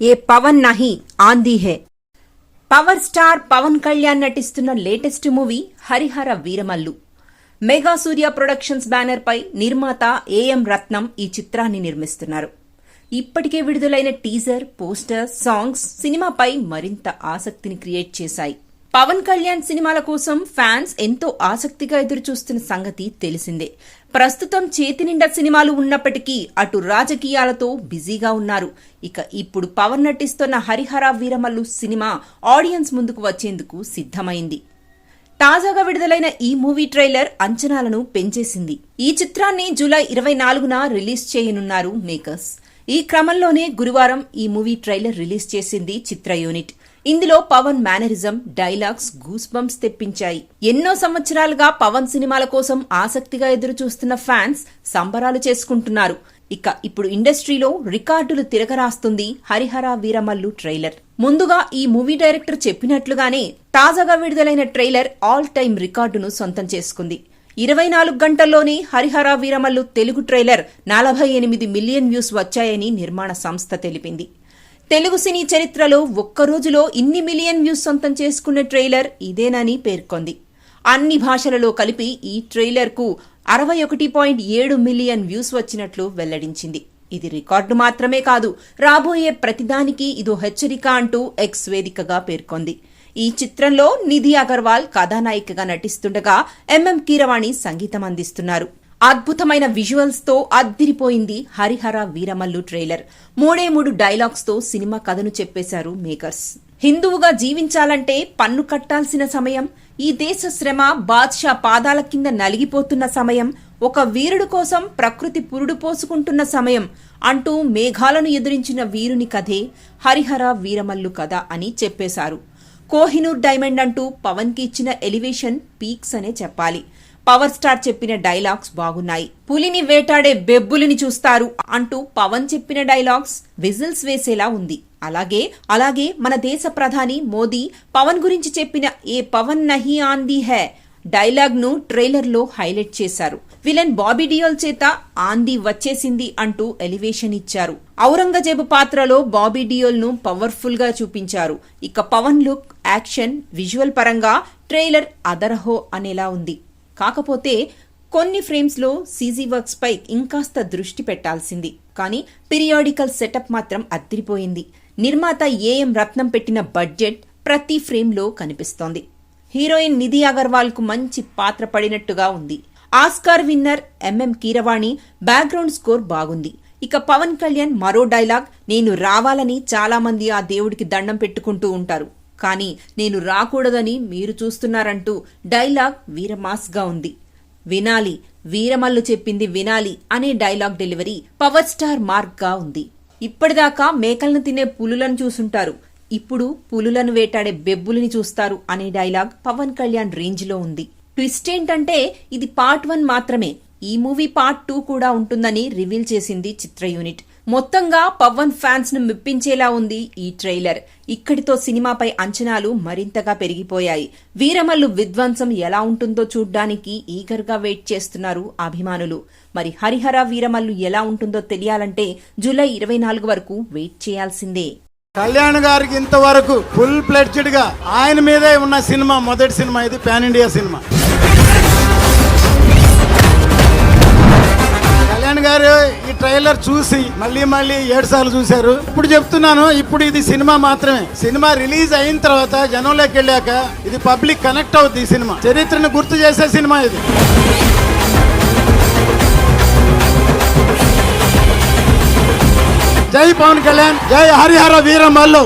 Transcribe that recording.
ఏ పవన్ నహి ఆంధీ హే. పవర్ స్టార్ పవన్ కళ్యాణ్ నటిస్తున్న latest movie Harihara Veeramallu. Mega Surya productions banner పై నిర్మాత ఏఎం రత్నం ఈ చిత్రాన్ని నిర్మిస్తున్నారు. ఇప్పటికే విడుదలైన టీజర్ పోస్టర్ సాంగ్స్ సినిమాపై మరింత ఆసక్తిని క్రియేట్ చేశాయి. పవన్ కళ్యాణ్ సినిమాల కోసం ఫ్యాన్స్ ఎంతో ఆసక్తిగా ఎదురుచూస్తున్న సంగతి తెలిసిందే. ప్రస్తుతం చేతి నిండా సినిమాలు ఉన్నప్పటికీ అటు రాజకీయాలతో బిజీగా ఉన్నారు. ఇక ఇప్పుడు పవన్ నటిస్తున్న హరిహర వీరమల్లు సినిమా ఆడియన్స్ ముందుకు వచ్చేందుకు సిద్ధమైంది. తాజాగా విడుదలైన ఈ మూవీ ట్రైలర్ అంచనాలను పెంచేసింది. ఈ చిత్రాన్ని జూలై ఇరవై నాలుగున రిలీజ్ చేయనున్నారు మేకర్స్. ఈ క్రమంలోనే గురువారం ఈ మూవీ ట్రైలర్ రిలీజ్ చేసింది చిత్ర యూనిట్. ఇందులో Pawan mannerism dialogues goose bumps తెప్పించాయి. ఎన్నో సంవత్సరాలుగా పవన్ సినిమాల కోసం ఆసక్తిగా ఎదురుచూస్తున్న ఫ్యాన్స్ సంబరాలు చేసుకుంటున్నారు. ఇక ఇప్పుడు ఇండస్ట్రీలో రికార్డులు తిరగరాస్తుంది హరిహర వీరమల్లు ట్రైలర్. ముందుగా ఈ మూవీ డైరెక్టర్ చెప్పినట్లుగానే తాజాగా విడుదలైన ట్రైలర్ ఆల్ టైమ్ రికార్డును సొంతం చేసుకుంది. ఇరవై నాలుగు గంటల్లోనే హరిహర వీరమల్లు తెలుగు ట్రైలర్ నలభై ఎనిమిది మిలియన్ వ్యూస్ వచ్చాయని నిర్మాణ సంస్థ తెలిపింది. తెలుగు సినీ చరిత్రలో ఒక్క రోజులో ఇన్ని మిలియన్ వ్యూస్ సొంతం చేసుకున్న ట్రైలర్ ఇదేనని పేర్కొంది. అన్ని భాషలలో కలిపి ఈ ట్రైలర్కు అరవై ఒకటి పాయింట్ ఏడు మిలియన్ వ్యూస్ వచ్చినట్లు వెల్లడించింది. ఇది రికార్డు మాత్రమే కాదు రాబోయే ప్రతిదానికి ఇదో హెచ్చరిక అంటూ ఎక్స్ వేదికగా పేర్కొంది. ఈ చిత్రంలో నిధి అగర్వాల్ కథానాయికగా నటిస్తుండగా ఎంఎం కీరవాణి సంగీతం అందిస్తున్నారు. అద్భుతమైన విజువల్స్తో అద్దిరిపోయింది హరిహర వీరమల్లు ట్రైలర్ మూడే మూడు డైలాగ్స్తో సినిమా కథను చెప్పేశారు మేకర్స్ హిందువుగా జీవించాలంటే పన్ను కట్టాల్సిన సమయం ఈ దేశ శ్రమ బాద్షా పాదాల కింద నలిగిపోతున్న సమయం ఒక వీరుడు కోసం ప్రకృతి పురుడు పోసుకుంటున్న సమయం అంటూ మేఘాలను ఎదిరించిన వీరుని కథే హరిహర వీరమల్లు కథ అని చెప్పేశారు. కోహినూర్ డైమండ్ అంటూ పవన్కి ఇచ్చిన ఎలివేషన్ పీక్స్ అనే చెప్పాలి. పవర్ స్టార్ చెప్పిన డైలాగ్స్ బాగున్నాయి. పులిని వేటాడే బెబ్బులిని చూస్తారు అంటూ పవన్ చెప్పిన డైలాగ్స్ విజిల్స్ వేసేలా ఉంది. అలాగే అలాగే మన దేశ ప్రధాని మోదీ పవన్ గురించి చెప్పిన ఏ పవన్ నహి ఆంది హే డైలాగ్ను ట్రైలర్లో హైలైట్ చేశారు. విలన్ బాబీ డియోల్ చేత ఆంది వచ్చేసింది అంటూ ఎలివేషన్ ఇచ్చారు. ఔరంగజేబు పాత్రలో బాబీ డియోల్ను పవర్ఫుల్గా చూపించారు. ఇక పవన్ లుక్ యాక్షన్ విజువల్ పరంగా ట్రైలర్ అదర్హో అనేలా ఉంది. కాకపోతే కొన్ని ఫ్రేమ్స్లో సీజీ వర్క్స్పై ఇంకాస్త దృష్టి పెట్టాల్సింది. కానీ పీరియాడికల్ సెటప్ మాత్రం అద్దిరిపోయింది. నిర్మాత ఏఎం రత్నం పెట్టిన బడ్జెట్ ప్రతి ఫ్రేమ్లో కనిపిస్తోంది. హీరోయిన్ నిధి అగర్వాల్కు మంచి పాత్ర పడినట్టుగా ఉంది. Oscar winner MM Keeravani background score బాగుంది. ఇక పవన్ కళ్యాణ్ మరో డైలాగ్ నేను రావాలని చాలామంది ఆ దేవుడికి దండం పెట్టుకుంటూ ఉంటారు. కానీ నేను రాకూడదని మీరు చూస్తున్నారంటూ డైలాగ్ వీరమాస్గా ఉంది. వినాలి వీరమల్లు చెప్పింది వినాలి అనే డైలాగ్ డెలివరీ పవర్ స్టార్ మార్క్గా ఉంది. ఇప్పటిదాకా మేకలను తినే పులులను చూసుంటారు. ఇప్పుడు పులులను వేటాడే బెబ్బులని చూస్తారు అనే డైలాగ్ పవన్ కళ్యాణ్ రేంజ్లో ఉంది. ట్విస్ట్ ఏంటంటే ఇది పార్ట్ వన్ మాత్రమే. ఈ మూవీ పార్ట్ టూ కూడా ఉంటుందని రివీల్ చేసింది చిత్ర యూనిట్. మొత్తంగా పవన్ ఫ్యాన్స్ను మెప్పించేలా ఉంది ఈ ట్రైలర్. ఇక్కడితో సినిమాపై అంచనాలు మరింతగా పెరిగిపోయాయి. వీరమల్లు విధ్వంసం ఎలా ఉంటుందో చూడ్డానికి ఈగర్గా వెయిట్ చేస్తున్నారు అభిమానులు. మరి హరిహర వీరమల్లు ఎలా ఉంటుందో తెలియాలంటే జూలై ఇరవై నాలుగు వరకు వెయిట్ చేయాల్సిందే. కళ్యాణ్ గారికి ఇంతవరకు ఫుల్ ప్లెడ్జెడ్గా ఆయన మీదే ఉన్న సినిమా మొదటి సినిమా ఇది పాన్ ఇండియా సినిమా. కళ్యాణ్ గారు ట్రైలర్ చూసి మళ్ళీ మళ్ళీ ఏడు సార్లు చూశారు. ఇప్పుడు చెప్తున్నాను ఇప్పుడు ఇది సినిమా మాత్రమే. సినిమా రిలీజ్ అయిన తర్వాత జనంలోకి వెళ్ళాక ఇది పబ్లిక్ కనెక్ట్ అవుతుంది ఈ సినిమా. చరిత్రను గుర్తు చేసే సినిమా ఇది. జై పవన్ కళ్యాణ్ జై హరిహర వీర మల్లు.